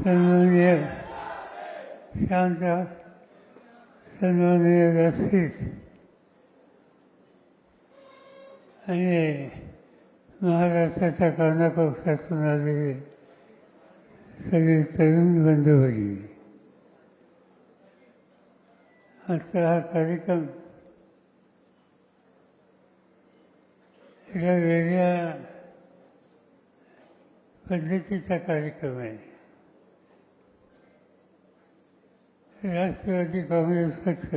सन्माननीय शांत सन्माननीय व्यासपीठ आणि महाराष्ट्राच्या कानाकोपऱ्यातून आलेले सगळे तरुण बंधू भगिनी आजचा हा कार्यक्रम एका वेगळ्या पद्धतीचा कार्यक्रम आहे राष्ट्रवादी काँग्रेस पक्ष.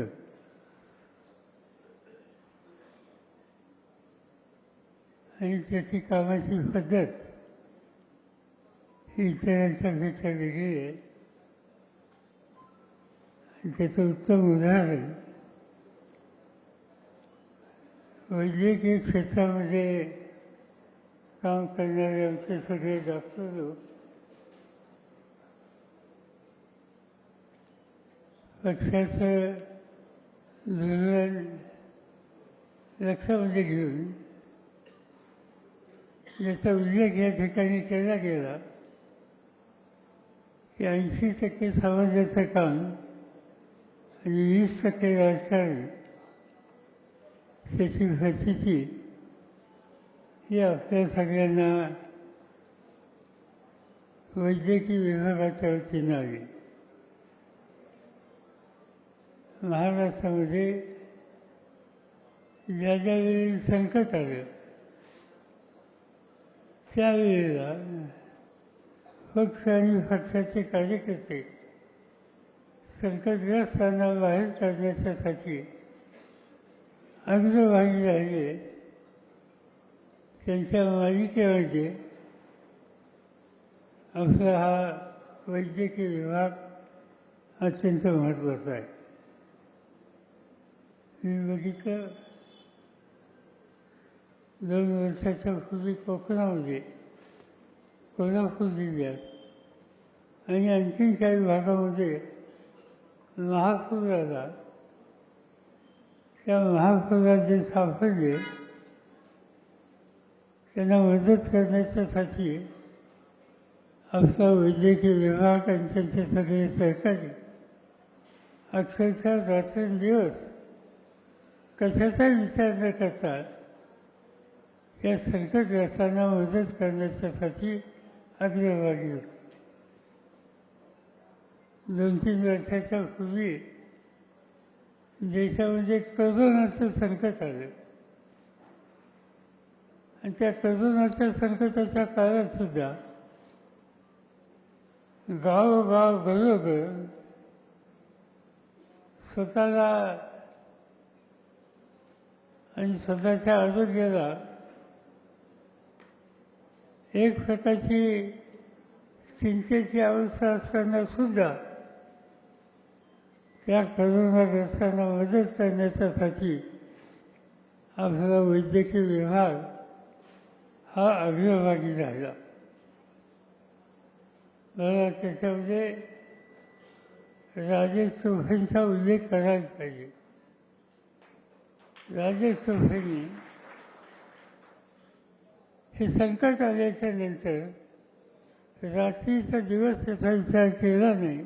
आणि त्याची कामाची पद्धत ही इतरांच्यापेक्षा वेगळी आहे. आणि त्याचं उत्तम उदाहरण वैद्यकीय क्षेत्रामध्ये काम करणारे आमचे सगळे डॉक्टर लोक पक्षाचं धोरण लक्षामध्ये म्हणजे घेऊन ज्याचा उल्लेख या ठिकाणी केला गेला की ऐंशी टक्के समाजाचं काम आणि वीस टक्के राजकारण त्याची प्रचिती ही आपल्या सगळ्यांना वैद्यकीय विभागाच्या वतीनं आली महाराष्ट्रामध्ये ज्या ज्या वेळी संकट आलं त्यावेळेला पक्ष आणि पक्षाचे कार्यकर्ते संकटग्रस्तांना बाहेर काढण्याच्यासाठी अग्रभागी राहिले. त्यांच्या मालिकेमध्ये आपला हा वैद्यकीय विभाग अत्यंत महत्त्वाचा आहे. बघितलं दोन वर्षाच्या पूर्वी कोकणामध्ये कोल्हापूर जिल्ह्यात आणि आणखीन काही भागामध्ये महापूर आला त्या महापुरात जे सापडले त्यांना मदत करण्याच्यासाठी आपला वैद्यकीय विभाग आणि त्यांचे सगळे सहकारी अक्षरशः रात्रंदिवस कशाचा विचार न करता या संकटग्रस्तांना मदत करण्याच्यासाठी अग्रभागी होती. दोन तीन वर्षाच्या पूर्वी देशामध्ये करोनाचं संकट आलं. आणि त्या करोनाच्या संकटाच्या काळात सुद्धा गावोगाव घरोघर स्वतःला आणि स्वतःच्या आरोग्याला एक प्रकारची चिंतेची अवस्था असताना सुद्धा त्या करोनाग्रस्तांना मदत करण्याच्यासाठी आपला वैद्यकीय विभाग हा अभिभागी राहिला मला त्याच्यामध्ये राजेश चौफेंचा उल्लेख करायला पाहिजे. राजेश हे संकट आल्याच्यानंतर रात्रीचा दिवस त्याचा विचार केला नाही.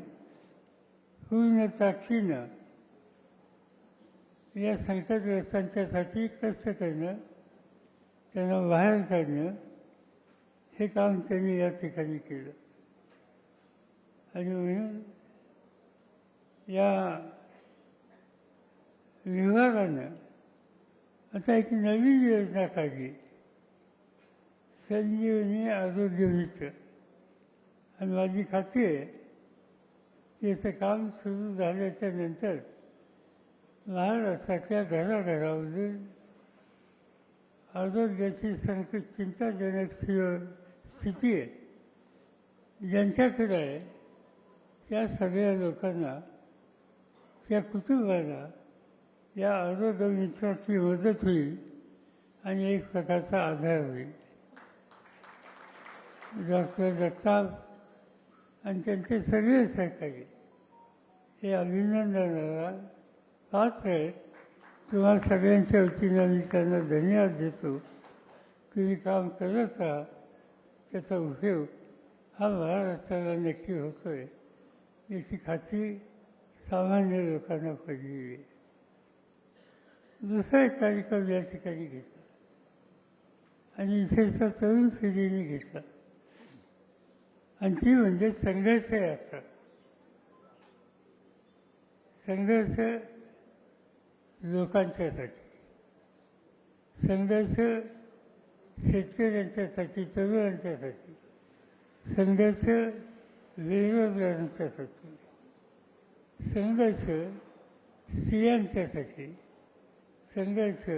पूर्ण ताकदीनं या संकटग्रस्तांच्यासाठी कष्ट करणं त्यांना बाहेर काढणं हे काम त्यांनी या ठिकाणी केलं. आणि म्हणून या व्यवहारानं आता एक नवीन योजना काढली. संजीवनी आरोग्य मित्र आणि माझी खात्री आहे याचं काम सुरू झाल्याच्यानंतर महाराष्ट्रातल्या घराघरामधून आरोग्याची संकट चिंताजनक स्थिती आहे. ज्यांच्याकडे आहे त्या सगळ्या लोकांना त्या कुटुंबाला या आरोग्य मित्राची मदत होईल आणि एक प्रकारचा आधार होईल. डॉक्टर जगताप आणि त्यांचे सगळे सहकारी हे अभिनंदनाला पात्र आहेत. तुम्हाला सगळ्यांच्या वतीनं मी त्यांना धन्यवाद देतो. तुम्ही काम करत राहा. त्याचा उपयोग हा महाराष्ट्राला नक्की होतोय. याची खात्री सामान्य लोकांना पडलेली आहे. दुसरा एक कार्यक्रम या ठिकाणी घेतला. आणि विशेषतः तरुण पिढीने घेतला. आणि ती म्हणजे संघर्ष यात्रा संघर्ष लोकांच्यासाठी. संघर्ष शेतकऱ्यांच्यासाठी तरुणांच्यासाठी. संघर्ष बेरोजगारांच्यासाठी संघर्ष स्त्रियांच्यासाठी. संघर्ष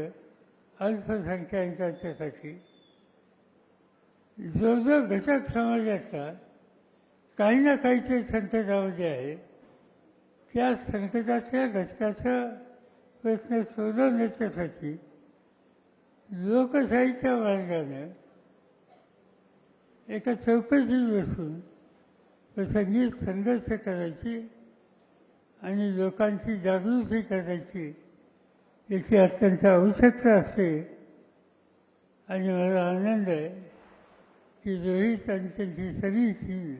अल्पसंख्याकांच्यासाठी. जो जो घटक समाजाचा काही ना काहीतरी संकटामध्ये आहे त्या संकटाच्या घटकाचा प्रश्न सोडवण्याच्यासाठी लोकशाहीच्या मार्गाने एका चौकशीत बसून प्रसंगी संघर्ष करायची आणि लोकांची जागृती करायची याची अत्यंत आवश्यकता असते. आणि मला आनंद आहे की जोही आणि त्यांची सगळी टीम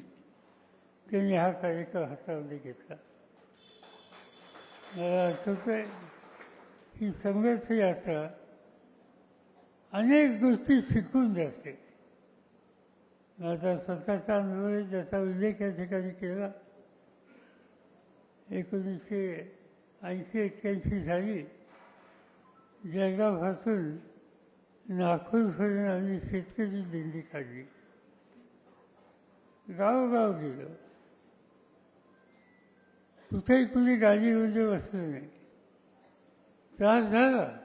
त्यांनी हा कार्यक्रम हातामध्ये घेतला. मला आठवतं आहे ही संघर्ष यात्रा अनेक गोष्टी शिकून जाते. माझा स्वतःचा अनुभव आहे ज्याचा उल्लेख या ठिकाणी केला. एकोणीसशे ऐंशी एक्क्याऐंशी साली जळगावपासून फिरून आम्ही शेतकरी दिंडी काढली. गावोगाव गेलो. कुठेही कुणी गाडीमध्ये बसलं नाही. त्रास झाला.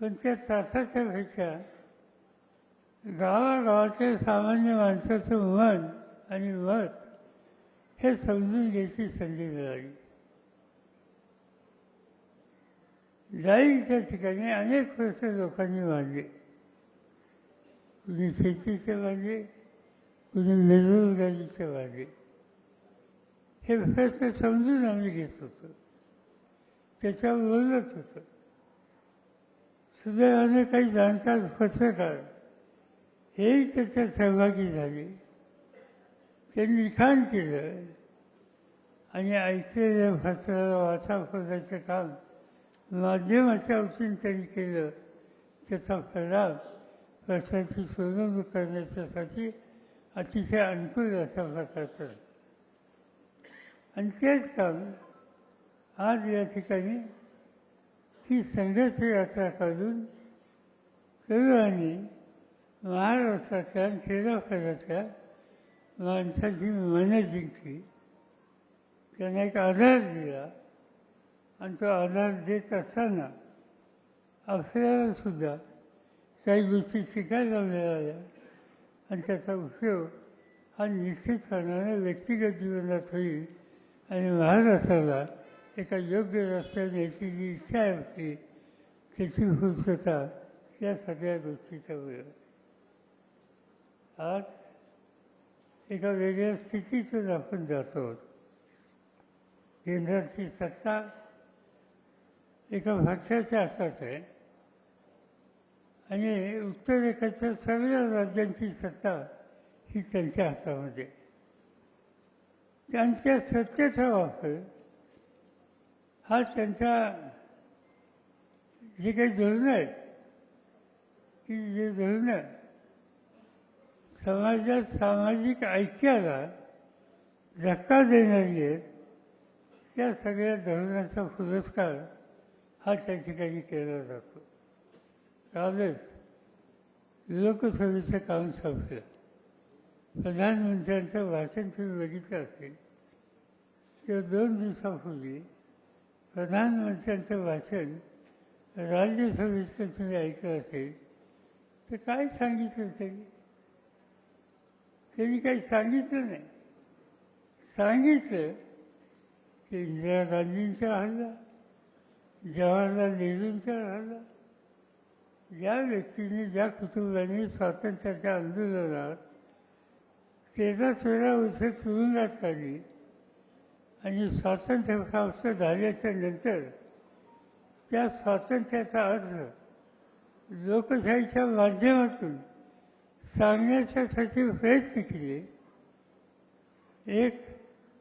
पण त्या त्रासाच्या पेक्षा गावागावाच्या सामान्य माणसाचं मन आणि मत हे समजून घ्यायची संधी मिळाली. जाईच्या ठिकाणी अनेक प्रश्न लोकांनी मांडले कुणी शेतीचे मांडले कुणी बेरोजगारीचे मांडले हे प्रश्न समजून आम्ही घेत होतो. त्याच्यावर बोलत होतो. सुदैवाने काही जाणकार पत्रकार हेही त्याच्यात सहभागी झाले. त्यांनी लिखाण केलं आणि ऐकलेल्या फसला वाचा फोडायचं काम माध्यमाच्या वतीने त्यांनी केलं. त्याचा परिणाम प्रश्नाची सोडवणूक करण्याच्यासाठी अतिशय अनुकूल अशा प्रकारचा आणि तेच काम आज या ठिकाणी ही संघर्ष यात्रा काढून तरुणांनी महाराष्ट्रातल्या आणि माणसाची मनं जिंकली. त्यांना एक आधार दिला. आणि तो आधार देत असताना आपल्याला सुद्धा काही गोष्टी शिकायला मिळाल्या. आणि त्याचा उपयोग हा निश्चितपणाने व्यक्तिगत जीवनात होईल आणि महाराष्ट्राला एका योग्य रस्त्याने न्यायची जी इच्छा आहे आपली त्याची पूर्तता त्या सगळ्या गोष्टीचा वेळ आज एका वेगळ्या स्थितीतून आपण जातो केंद्राची सत्ता एका भाषाच्या हातात आहे आणि उत्तरेकडच्या सगळ्या राज्यांची सत्ता ही त्यांच्या हातामध्ये. त्यांच्या सत्तेचा वापर हा त्यांच्या जे काही धोरणं आहेत ती जे धोरणं समाजात सामाजिक ऐक्याला धक्का देणारी आहेत त्या सगळ्या धोरणाचा पुरस्कार हा त्या ठिकाणी केला जातो. त्यावेळेस लोकसभेचं काम संपलं. प्रधानमंत्र्यांचं भाषण तुम्ही बघितलं असेल. किंवा दोन दिवसापूर्वी प्रधानमंत्र्यांचं भाषण राज्यसभेचं तुम्ही ऐकलं असेल. तर काय सांगितलं त्यांनी त्यांनी काही सांगितलं नाही. सांगितलं की इंदिरा गांधींचा हल्ला जवाहरलाल नेहरूंच्या राहिला ज्या व्यक्तीने ज्या कुटुंबाने स्वातंत्र्याच्या आंदोलनात तेरा तेरा वर्ष तुरुंगात काढली आणि स्वातंत्र्य प्राप्त झाल्याच्यानंतर त्या स्वातंत्र्याचा अर्थ लोकशाहीच्या माध्यमातून सांगण्याच्यासाठी प्रयत्न केले. एक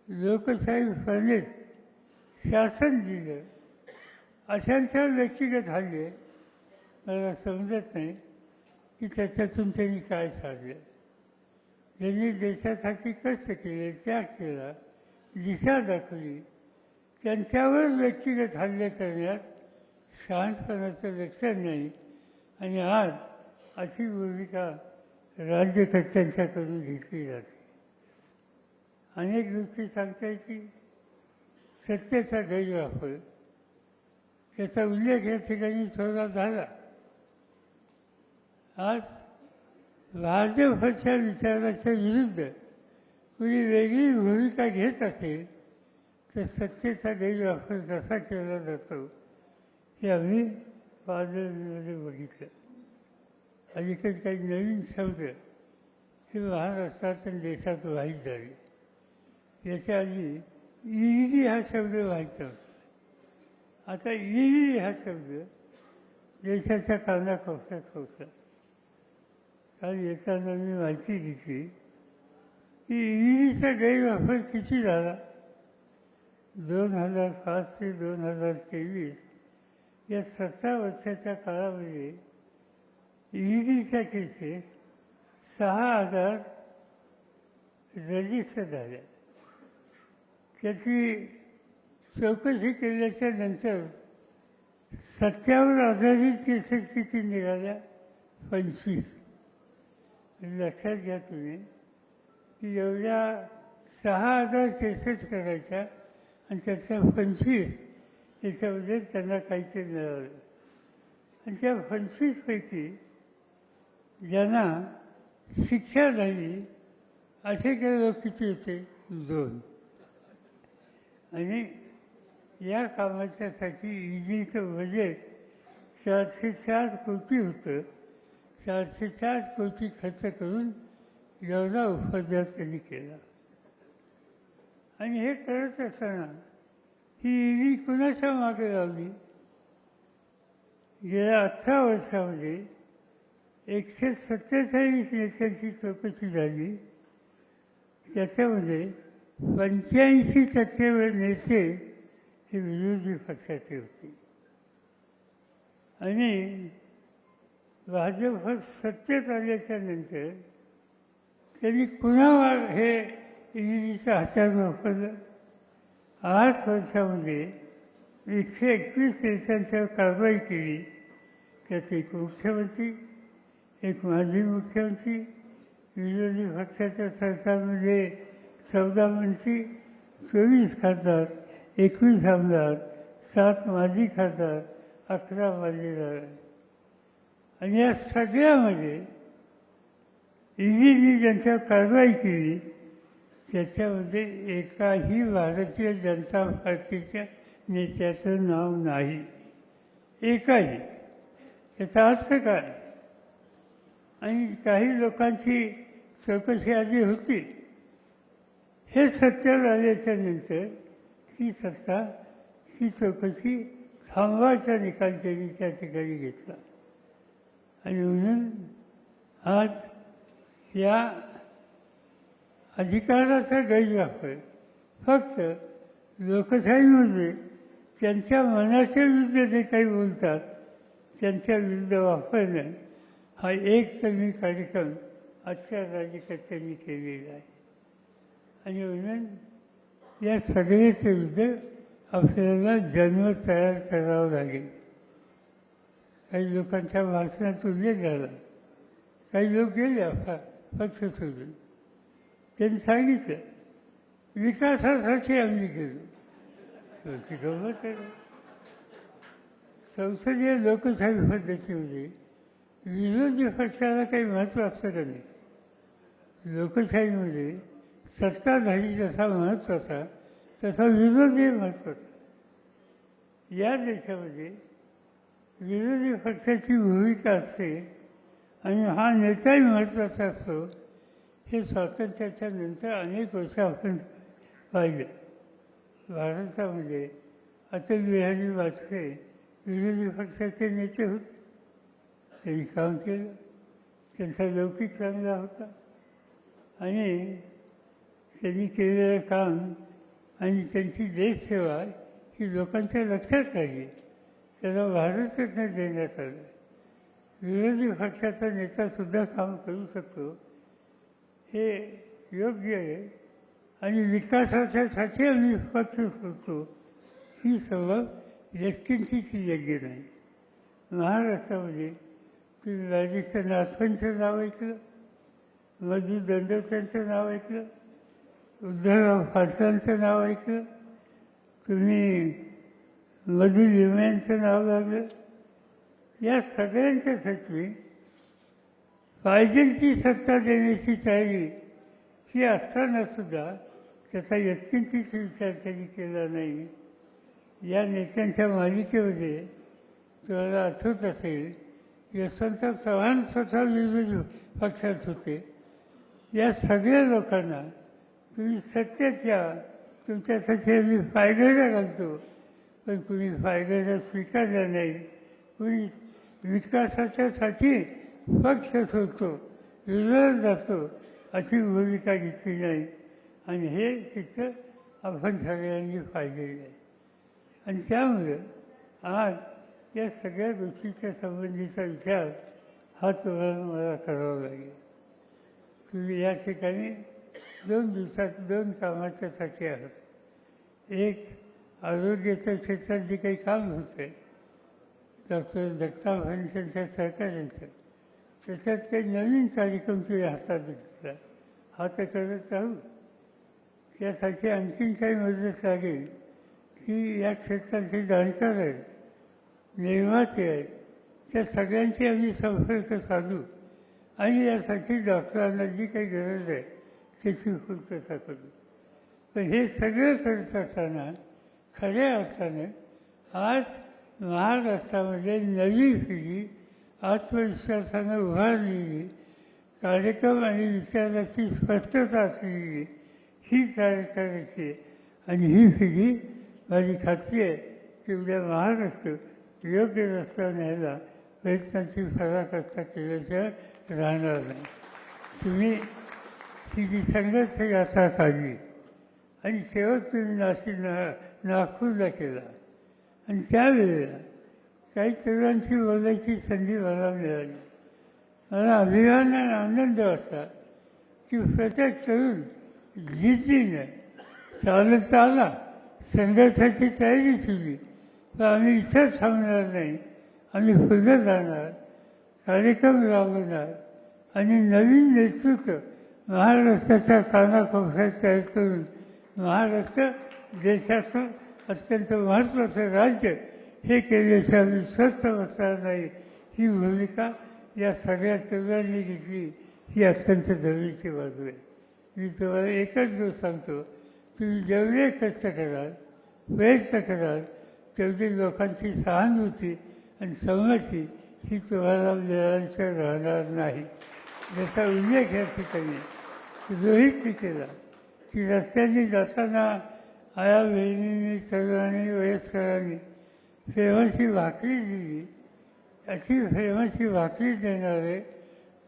लोकशाही प्रणित शासन दिलं. अशांच्या व्यक्तिगत हल्ले मला समजत नाही की त्याच्यातून त्यांनी काय साधलं. ज्यांनी देशासाठी कष्ट केले त्याग केला दिशा दाखवली त्यांच्यावर व्यक्तिगत हल्ले करण्यात शहाणपणाचं लक्षण नाही. आणि आज अशी भूमिका राज्यकर्त्यांच्याकडून घेतली जाते. अनेक गोष्टी सांगता येतील. सत्तेचा गैरवापर त्याचा उल्लेख या ठिकाणी थोडा झाला. आज भाजपच्या विचाराच्या विरुद्ध कुणी वेगळी भूमिका घेत असेल तर सत्तेचा गैरवापर कसा केला जातो हे आम्ही बाजारमध्ये बघितलं. अलीकडे काही नवीन शब्द हे महाराष्ट्रात आणि देशात वाहीत झाले. याच्या आधी ईडी हा शब्द व्हायचा होता. आता ईडी हा शब्द देशाच्या कानाकोपऱ्यात होता काल येताना मी माहिती घेतली की ईडीचा गैरवापर किती झाला? दोन हजार पाच ते दोन हजार तेवीस या सतरा वर्षाच्या काळामध्ये ईडीच्या केसेस सहा हजार रजिस्टर झाल्या. त्याची चौकशी केल्याच्यानंतर सत्यावर आधारित केसेस किती निघाल्या? पंचवीस. लक्षात घ्या तुम्ही की एवढ्या सहा हजार केसेस करायच्या आणि त्यातल्या पंचवीस याच्यामध्ये त्यांना काहीतरी मिळालं. आणि त्या पंचवीसपैकी ज्यांना शिक्षा झाली असे काही लोक किती होते? दोन. आणि या कामाच्यासाठी ईडीचं बजेट चारशे चार कोटी होतं. चारशे चार कोटी खर्च करून एवढा उपद्रव त्यांनी केला. आणि हे करत असताना ही ईडी कुणाच्या मागे लावली? गेल्या अठरा वर्षामध्ये एकशे सत्तेचाळीस नेत्यांची चौकशी झाली. त्याच्यामध्ये पंच्याऐंशी टक्के नेते ही विरोधी पक्षाची होती. आणि भाजप सत्तेत आल्याच्यानंतर त्यांनी कुणावर हे ईडीचं हातात वापरलं? आठ वर्षामध्ये एकशे एकवीस देशांच्यावर कारवाई केली. त्यात एक मुख्यमंत्री एक माजी मुख्यमंत्री विरोधी पक्षाच्या सरकारमध्ये चौदा मंत्री चोवीस खासदार एकवीस आमदार सात माजी खासदार अकरा माजीदार आणि या सगळ्यामध्ये ईडीने ज्यांच्यावर कारवाई केली त्याच्यामध्ये एकाही भारतीय जनता पार्टीच्या नेत्याचं नाव नाही. एकाही. याचा अर्थ काय? आणि काही लोकांची चौकशी आधी होती. हे सत्यावर आल्याच्यानंतर ती सत्ता ही चौकशी थांबवायचा निकाल त्यांनी त्या ठिकाणी घेतला आणि म्हणून आज या अधिकाराचा गैरवापर फक्त लोकशाहीमध्ये त्यांच्या मनाच्या विरुद्ध जे काही बोलतात त्यांच्या विरुद्ध वापरणं हा एक कमी कार्यक्रम आजच्या राज्यकर्त्यांनी केलेला आहे आणि म्हणून या सगळ्याच्या विरुद्ध आपल्याला जन्म तयार करावा लागेल. काही लोकांच्या भाषणात उल्लेख झाला. काही लोक गेले पक्ष सोडून. त्यांनी सांगितलं विकासासाठी आम्ही गेलो. ती गमत आहे. संसदीय लोकशाही पद्धतीमध्ये विरोधी पक्षाला काही महत्त्व असतं का नाही? लोकशाहीमध्ये सत्ताधारी जसा महत्त्वाचा तसा विरोधी महत्त्वाचा या देशामध्ये विरोधी पक्षाची भूमिका असते आणि हा नेताही महत्त्वाचा असतो. हे स्वातंत्र्याच्या नंतर अनेक वर्ष आपण पाहिलं. भारतामध्ये अटल बिहारी वाजपेयी विरोधी पक्षाचे नेते होते. त्यांनी काम केलं. त्यांचा लौकिक चांगला होता. आणि त्यांनी केलेलं काम आणि त्यांची देशसेवा ही लोकांच्या लक्षात राहिली. त्याला भारतरत्न देण्यात आलं. विरोधी पक्षाचा नेतासुद्धा काम करू शकतो. हे योग्य आहे आणि विकासाच्यासाठी आम्ही पक्ष सोडतो. ही सर्व व्यक्तींचीची योग्य नाही. महाराष्ट्रामध्ये तुम्ही राजस्थान नाथांचं नाव ऐकलं मधू दंडोत्यांचं नाव ऐकलं उद्धवराव फाटलांचं नाव ऐकलं. तुम्ही मधु लिमयांचं नाव लागलं या सगळ्यांच्यासाठी पाहिजे ती सत्ता देण्याची तयारी ही असतानासुद्धा त्याचा यत्किंचीच विचार त्यांनी केला नाही. या नेत्यांच्या मालिकेमध्ये तुम्हाला आठवत असेल यशवंतराव चव्हाण स्वतः विरोधी पक्षात होते. या सगळ्या लोकांना तुम्ही सत्याच्या तुमच्यासाठी मी फायद्याला घालतो. पण कुणी फायद्याचा स्वीकारला नाही. कुणी विकासाच्यासाठी पक्ष सोडतो विरोधात जातो अशी भूमिका घेतली नाही. आणि हे चित्र आपण सगळ्यांनी पाहिलेलं आहे आणि त्यामुळं आज या सगळ्या गोष्टीच्या संबंधीचा विचार हा तुम्हाला मला करावा लागेल. तुम्ही या ठिकाणी दोन दिवसात दोन कामाच्यासाठी आहोत एक आरोग्याच्या क्षेत्रात जे काही काम होते डॉक्टर दत्ता आणि त्यांच्या सहकार्यांचं त्याच्यात काही नवीन कार्यक्रम तुम्ही हातात घेतला. हा तर करत राहू. त्यासाठी आणखीन काही मदत लागेल की या क्षेत्राचे जाणकार आहेत निर्माते आहेत त्या सगळ्यांशी आम्ही संपर्क साधू. आणि यासाठी डॉक्टरांना जी काही गरज आहे त्याची पूर्तता करू पण हे सगळं करत असताना खऱ्या अर्थानं आज महाराष्ट्रामध्ये नवी पिढी आत्मविश्वासानं उभारलेली कार्यक्रम आणि विचाराची स्पष्टता असलेली ही तयार आहे आणि ही पिढी माझी खात्री आहे की उद्या महाराष्ट्र योग्य रस्ता न्यायला प्रयत्नाची फराकस्ता केल्याशिवाय राहणार नाही. तुम्ही ती जी संघर्ष यात्रा काढली आणि शेवट तुम्ही नाशिक ना नागपूरला केला आणि त्यावेळेला काही तरुणांशी बोलायची संधी मला मिळाली मला अभिमान आणि आनंद वाटला की प्रत्येक तरुण जिद्दीने चालत आला संघर्षाची तयारी केली तर आम्ही इथंच थांबणार नाही आम्ही पुढे जाणार कार्यक्रम राबवणार आणि नवीन नेतृत्व महाराष्ट्राच्या कानाकोपऱ्यात तयार करून महाराष्ट्र देशाचं अत्यंत महत्त्वाचं राज्य हे केल्याशिवाय आम्ही स्वस्थ बसणार नाही. ही भूमिका या सगळ्या तरुणांनी घेतली. ही अत्यंत जवळची बाजू आहे. मी तुम्हाला एकच दिवस सांगतो. तुम्ही जेवढे कष्ट कराल प्रयत्न कराल तेवढी लोकांची सहानुभूती आणि संमती ही तुम्हाला मिळाल्याशिवाय राहणार नाही. याचा उल्लेख या ठिकाणी रोहितने केला की रस्त्याने जाताना आया बहिणींनी तरुणांनी वयस्करांनी फेमसची भाकरी दिली. अशी फेमसची भाकरी देणारे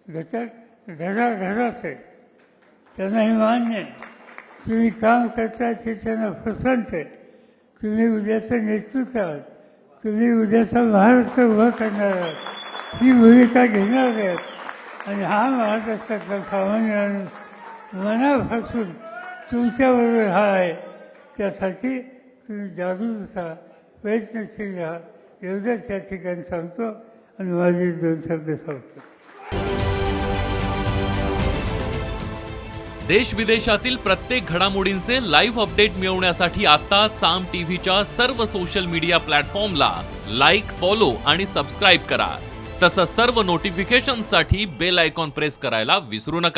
घटक घराघरात आहेत. आहे त्यांनाही मान्य आहे. तुम्ही काम करता ते त्यांना पसंत आहे. तुम्ही उद्याचं नेतृत्व आहात. तुम्ही उद्याचा महाराष्ट्र उभं करणार आहात. ही भूमिका घेणार आहेत. आणि हा महाराष्ट्रातला सामान्य मनापासून तुमच्याबरोबर हा आहे. त्यासाठी तुम्ही जागृत राहा प्रयत्नशील राहा. एवढंच या ठिकाणी सांगतो आणि माझे दोन शब्द सांगतो. देश विदेशातील प्रत्येक घडामोडींचे लाईव्ह अपडेट मिळवण्यासाठी आता साम टीव्हीच्या सर्व सोशल मीडिया प्लॅटफॉर्मला लाईक फॉलो आणि सबस्क्राईब करा. तसंच सर्व नोटिफिकेशनसाठी बेल आयकॉन प्रेस करायला विसरू नका.